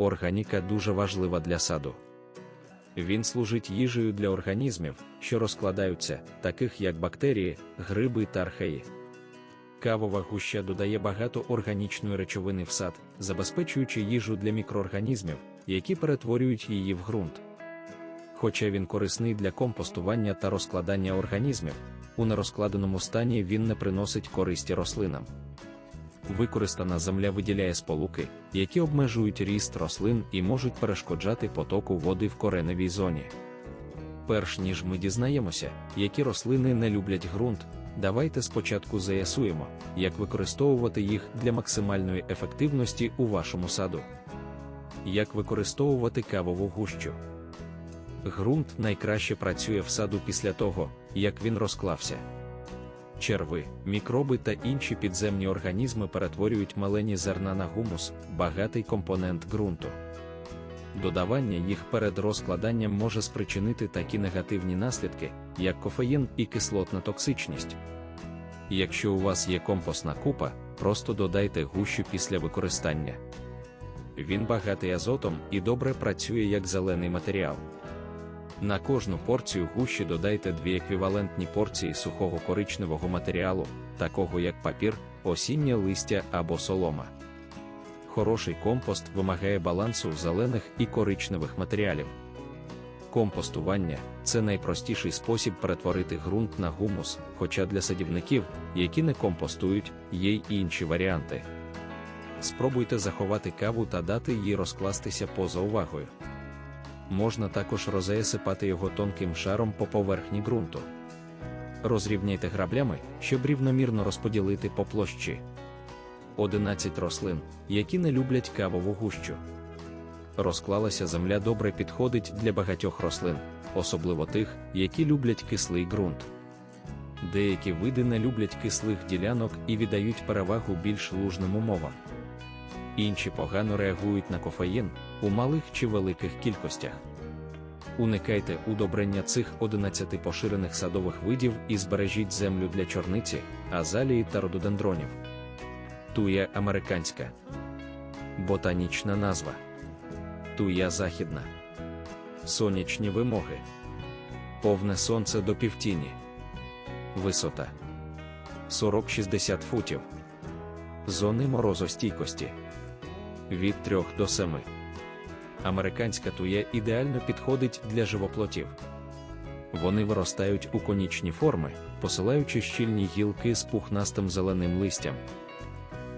Органіка дуже важлива для саду. Він служить їжею для організмів, що розкладаються, таких як бактерії, гриби та археї. Кавова гуща додає багато органічної речовини в сад, забезпечуючи їжу для мікроорганізмів, які перетворюють її в ґрунт. Хоча він корисний для компостування та розкладання організмів, у нерозкладеному стані він не приносить користі рослинам. Використана земля виділяє сполуки, які обмежують ріст рослин і можуть перешкоджати потоку води в кореневій зоні. Перш ніж ми дізнаємося, які рослини не люблять ґрунт, давайте спочатку заясуємо, як використовувати їх для максимальної ефективності у вашому саду. Як використовувати кавову гущу. Ґрунт найкраще працює в саду після того, як він розклався. Черви, мікроби та інші підземні організми перетворюють малені зерна на гумус, багатий компонент ґрунту. Додавання їх перед розкладанням може спричинити такі негативні наслідки, як кофеїн і кислотна токсичність. Якщо у вас є компостна купа, просто додайте гущу після використання. Він багатий азотом і добре працює як зелений матеріал. На кожну порцію гущі додайте дві еквівалентні порції сухого коричневого матеріалу, такого як папір, осіннє листя або солома. Хороший компост вимагає балансу зелених і коричневих матеріалів. Компостування це найпростіший спосіб перетворити ґрунт на гумус, хоча для садівників, які не компостують, є й інші варіанти. Спробуйте заховати каву та дати їй розкластися поза увагою можна також розесипати його тонким шаром по поверхні ґрунту. Розрівняйте граблями, щоб рівномірно розподілити по площі 11 рослин, які не люблять кавову гущу. Розклалася земля добре підходить для багатьох рослин, особливо тих, які люблять кислий ґрунт. Деякі види не люблять кислих ділянок і віддають перевагу більш лужним умовам. Інші погано реагують на кофеїн, у малих чи великих кількостях. Уникайте удобрення цих 11 поширених садових видів і збережіть землю для чорниці, азалії та рододендронів. Туя американська. Ботанічна назва. Туя західна. Сонячні вимоги. Повне сонце до півтіні. Висота 40-60 футів. Зони морозостійкості від 3 до 7. Американська туя ідеально підходить для живоплотів. Вони виростають у конічні форми, посилаючи щільні гілки з пухнастим зеленим листям.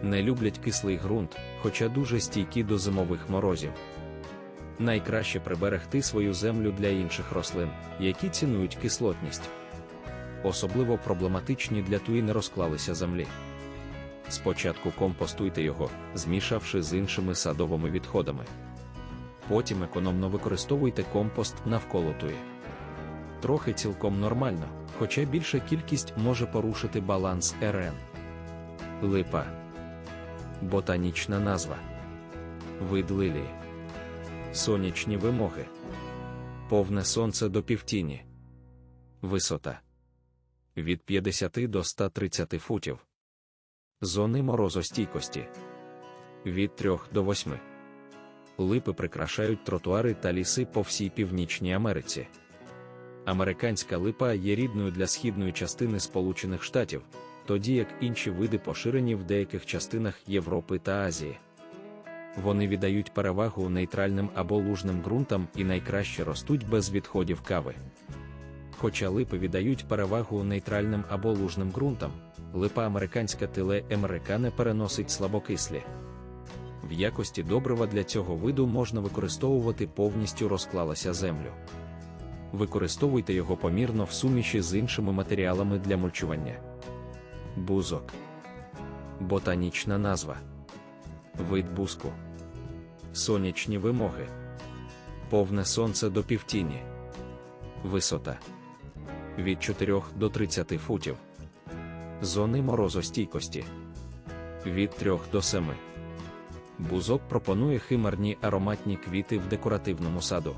Не люблять кислий ґрунт, хоча дуже стійкі до зимових морозів. Найкраще приберегти свою землю для інших рослин, які цінують кислотність. Особливо проблематичні для туї не розклалися землі. Спочатку компостуйте його, змішавши з іншими садовими відходами. Потім економно використовуйте компост навколо туї. Трохи цілком нормально, хоча більша кількість може порушити баланс РН. Липа. Ботанічна назва. Вид лилії. Сонячні вимоги. Повне сонце до півтіні. Висота від 50 до 130 футів. Зони морозостійкості від 3 до 8. Липи прикрашають тротуари та ліси по всій Північній Америці. Американська липа є рідною для східної частини Сполучених Штатів, тоді як інші види поширені в деяких частинах Європи та Азії. Вони віддають перевагу нейтральним або лужним ґрунтам і найкраще ростуть без відходів кави. Хоча липи віддають перевагу нейтральним або лужним ґрунтам, липа американська тиле американе переносить слабокислі. В якості добрива для цього виду можна використовувати повністю розклалася землю. Використовуйте його помірно в суміші з іншими матеріалами для мульчування. Бузок. Ботанічна назва. Вид бузку. Сонячні вимоги. Повне сонце до півтіні. Висота від 4 до 30 футів. Зони морозостійкості від 3 до 7. Бузок пропонує химерні ароматні квіти в декоративному саду.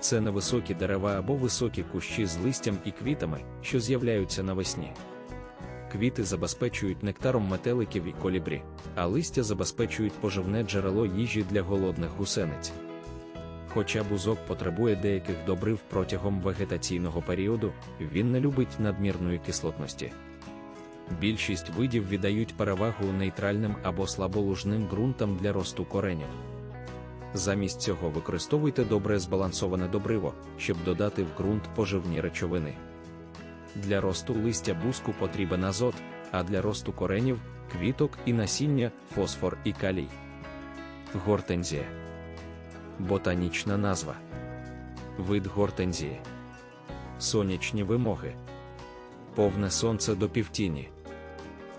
Це невисокі дерева або високі кущі з листям і квітами, що з'являються навесні. Квіти забезпечують нектаром метеликів і колібрі, а листя забезпечують поживне джерело їжі для голодних гусениць. Хоча бузок потребує деяких добрив протягом вегетаційного періоду, він не любить надмірної кислотності. Більшість видів віддають перевагу нейтральним або слаболужним ґрунтам для росту коренів. Замість цього використовуйте добре збалансоване добриво, щоб додати в ґрунт поживні речовини. Для росту листя буску потрібен азот, а для росту коренів, квіток і насіння фосфор і калій. Гортензія. Ботанічна назва. Вид гортензії. Сонячні вимоги. Повне сонце до півтіні.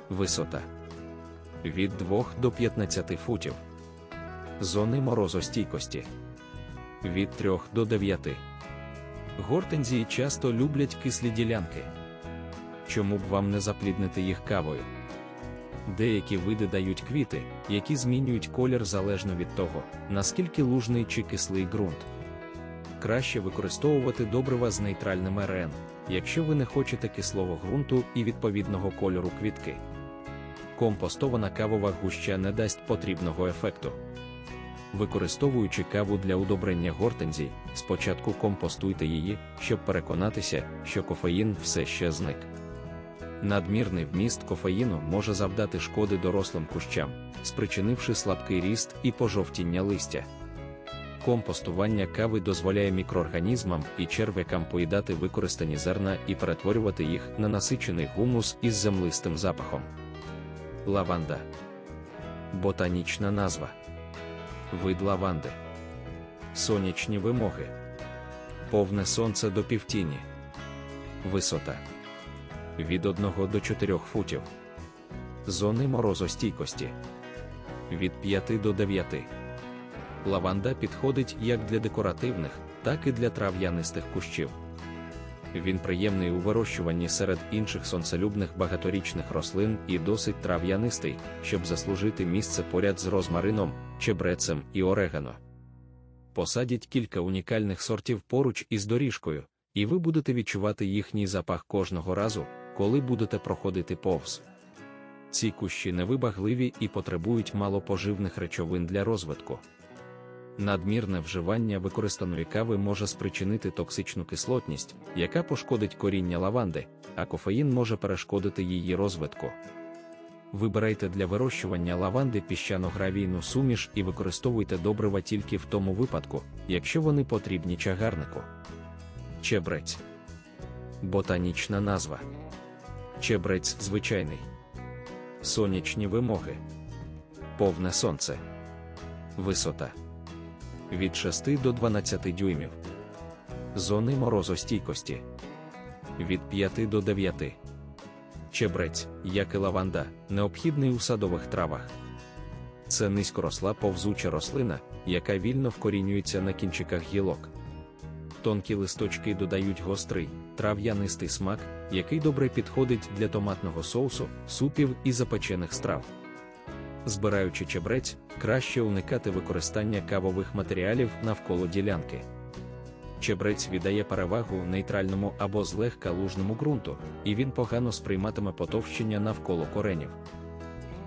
Висота від 2 до 15 футів. Зони морозостійкості від 3 до 9. Гортензії часто люблять кислі ділянки. Чому б вам не запліднити їх кавою? Деякі види дають квіти, які змінюють колір залежно від того, наскільки лужний чи кислий ґрунт. Краще використовувати добрива з нейтральним РН, якщо ви не хочете кислого ґрунту і відповідного кольору квітки. Компостована кавова гуща не дасть потрібного ефекту. Використовуючи каву для удобрення гортензій, спочатку компостуйте її, щоб переконатися, що кофеїн все ще зник. Надмірний вміст кофеїну може завдати шкоди дорослим кущам, спричинивши слабкий ріст і пожовтіння листя. Компостування кави дозволяє мікроорганізмам і черв'якам поїдати використані зерна і перетворювати їх на насичений гумус із землистим запахом. Лаванда. Ботанічна назва. Вид лаванди. Сонячні вимоги. Повне сонце до півтіні. Висота від 1 до 4 футів. Зони морозостійкості від 5 до 9. Лаванда підходить як для декоративних, так і для трав'янистих кущів. Він приємний у вирощуванні серед інших сонцелюбних багаторічних рослин і досить трав'янистий, щоб заслужити місце поряд з розмарином, чебрецем і орегано. Посадіть кілька унікальних сортів поруч із доріжкою, і ви будете відчувати їхній запах кожного разу, коли будете проходити повз. Ці кущі невибагливі і потребують мало поживних речовин для розвитку. Надмірне вживання використаної кави може спричинити токсичну кислотність, яка пошкодить коріння лаванди, а кофеїн може перешкодити її розвитку. Вибирайте для вирощування лаванди піщано-гравійну суміш і використовуйте добрива тільки в тому випадку, якщо вони потрібні чагарнику. Чебрець. Ботанічна назва. Чебрець звичайний. Сонячні вимоги. Повне сонце. Висота від 6 до 12 дюймів. Зони морозостійкості від 5 до 9. Чебрець, як і лаванда, необхідний у садових травах. Це низькоросла повзуча рослина, яка вільно вкорінюється на кінчиках гілок. Тонкі листочки додають гострий, трав'янистий смак, який добре підходить для томатного соусу, супів і запечених страв. Збираючи чебрець, краще уникати використання кавових матеріалів навколо ділянки. Чебрець віддає перевагу нейтральному або злегка лужному ґрунту, і він погано сприйматиме потовщення навколо коренів.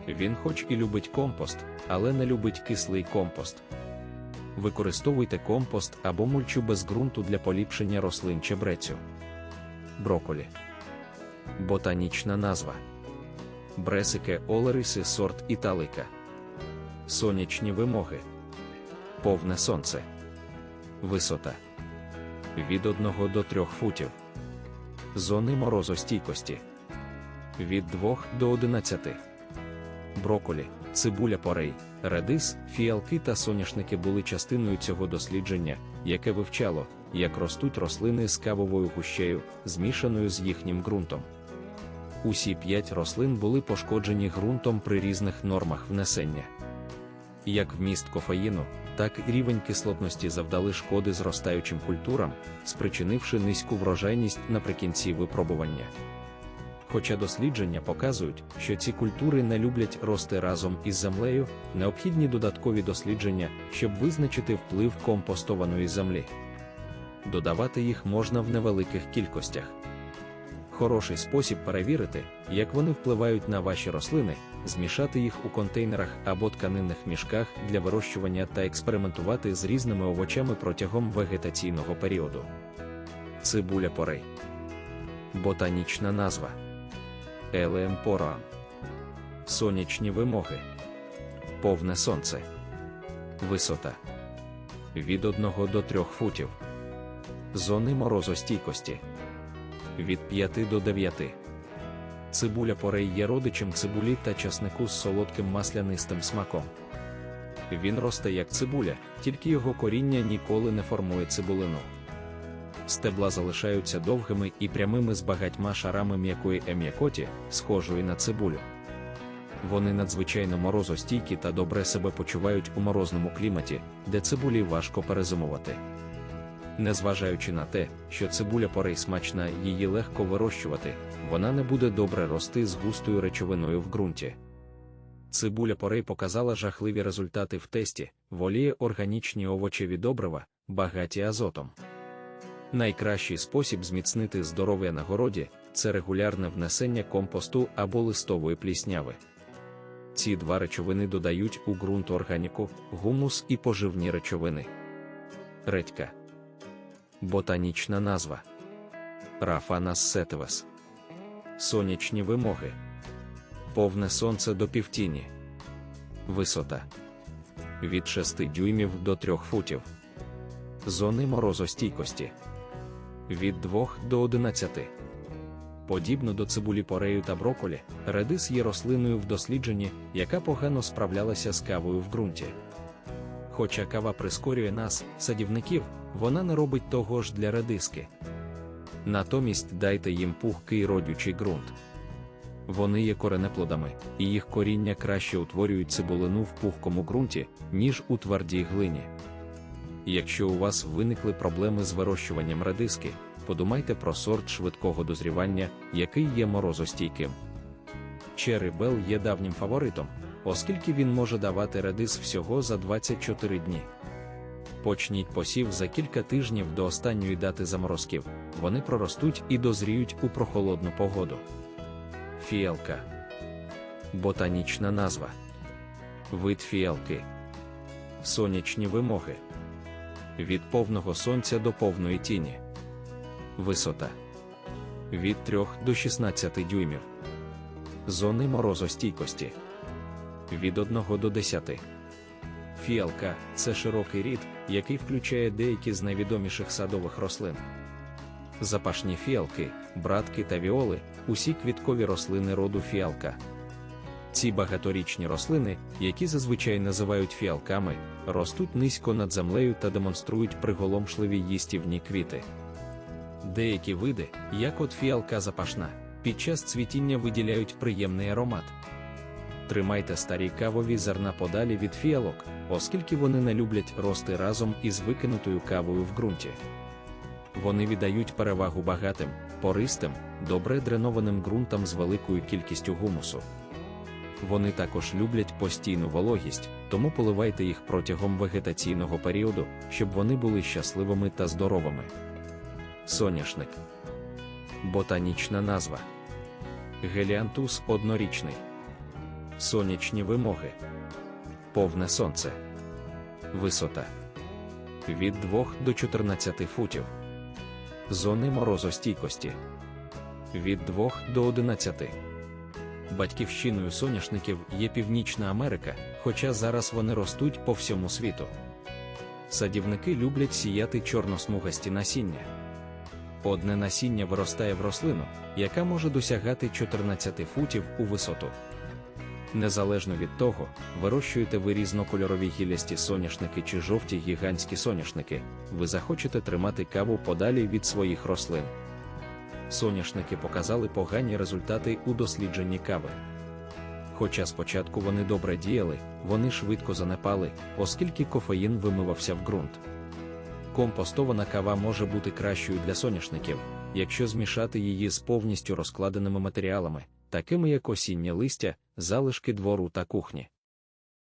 Він, хоч і любить компост, але не любить кислий компост. Використовуйте компост або мульчу без ґрунту для поліпшення рослин чебрецю. Броколі. Ботанічна назва. Бресике Олериси сорт Італика. Сонячні вимоги. Повне сонце. Висота від 1 до 3 футів. Зони морозостійкості від 2 до 11. Броколі, цибуля порей, редис, фіалки та соняшники були частиною цього дослідження, яке вивчало, як ростуть рослини з кавовою гущею, змішаною з їхнім ґрунтом. Усі п'ять рослин були пошкоджені ґрунтом при різних нормах внесення. Як вміст кофеїну, так і рівень кислотності завдали шкоди зростаючим культурам, спричинивши низьку врожайність наприкінці випробування. Хоча дослідження показують, що ці культури не люблять рости разом із землею, необхідні додаткові дослідження, щоб визначити вплив компостованої землі. Додавати їх можна в невеликих кількостях. Хороший спосіб перевірити, як вони впливають на ваші рослини, змішати їх у контейнерах або тканинних мішках для вирощування та експериментувати з різними овочами протягом вегетаційного періоду. Цибуля порей. Ботанічна назва Елеем пора. Сонячні вимоги. Повне сонце. Висота від 1 до 3 футів. Зони морозостійкості від 5 до 9. Цибуля порей є родичем цибулі та часнику з солодким маслянистим смаком. Він росте як цибуля, тільки його коріння ніколи не формує цибулину. Стебла залишаються довгими і прямими з багатьма шарами м'якої ем'якоті, схожої на цибулю. Вони надзвичайно морозостійкі та добре себе почувають у морозному кліматі, де цибулі важко перезимувати. Незважаючи на те, що цибуля порей смачна, її легко вирощувати, вона не буде добре рости з густою речовиною в ґрунті. Цибуля порей показала жахливі результати в тесті, воліє органічні овочеві добрива, багаті азотом. Найкращий спосіб зміцнити здоров'я на городі це регулярне внесення компосту або листової плісняви. Ці два речовини додають у ґрунт органіку, гумус і поживні речовини. Редька. Ботанічна назва Рафанас сетивас. Сонячні вимоги. Повне сонце до півтіні. Висота від 6 дюймів до 3 футів. Зони морозостійкості від 2 до 11. Подібно до цибулі порею та броколі, редис є рослиною в дослідженні, яка погано справлялася з кавою в ґрунті. Хоча кава прискорює нас, садівників, вона не робить того ж для редиски. Натомість дайте їм пухкий родючий ґрунт. Вони є коренеплодами, і їх коріння краще утворюють цибулину в пухкому ґрунті, ніж у твердій глині. Якщо у вас виникли проблеми з вирощуванням редиски, подумайте про сорт швидкого дозрівання, який є морозостійким. Черry Bell є давнім фаворитом, оскільки він може давати редис всього за 24 дні. Почніть посів за кілька тижнів до останньої дати заморозків, вони проростуть і дозріють у прохолодну погоду. Фіалка. Ботанічна назва. Вид фіалки. Сонячні вимоги. Від повного сонця до повної тіні. Висота від 3 до 16 дюймів. Зони морозостійкості від 1 до 10. Фіалка це широкий рід, який включає деякі з найвідоміших садових рослин. Запашні фіалки, братки та віоли усі квіткові рослини роду фіалка. Ці багаторічні рослини, які зазвичай називають фіалками, ростуть низько над землею та демонструють приголомшливі їстівні квіти. Деякі види, як от фіалка запашна, під час цвітіння виділяють приємний аромат. Тримайте старі кавові зерна подалі від фіалок, оскільки вони не люблять рости разом із викинутою кавою в ґрунті. Вони віддають перевагу багатим, пористим, добре дренованим ґрунтам з великою кількістю гумусу. Вони також люблять постійну вологість, тому поливайте їх протягом вегетаційного періоду, щоб вони були щасливими та здоровими. Соняшник. Ботанічна назва. Геліантус однорічний. Сонячні вимоги. Повне сонце. Висота від 2 до 14 футів. Зони морозостійкості від 2 до 11. Батьківщиною соняшників є Північна Америка, хоча зараз вони ростуть по всьому світу. Садівники люблять сіяти чорносмугасті насіння. Одне насіння виростає в рослину, яка може досягати 14 футів у висоту. Незалежно від того, вирощуєте ви різнокольорові гіллясті соняшники чи жовті гігантські соняшники, ви захочете тримати каву подалі від своїх рослин. Соняшники показали погані результати у дослідженні кави. Хоча спочатку вони добре діяли, вони швидко занепали, оскільки кофеїн вимивався в ґрунт. Компостована кава може бути кращою для соняшників, якщо змішати її з повністю розкладеними матеріалами, такими як осіннє листя, залишки двору та кухні.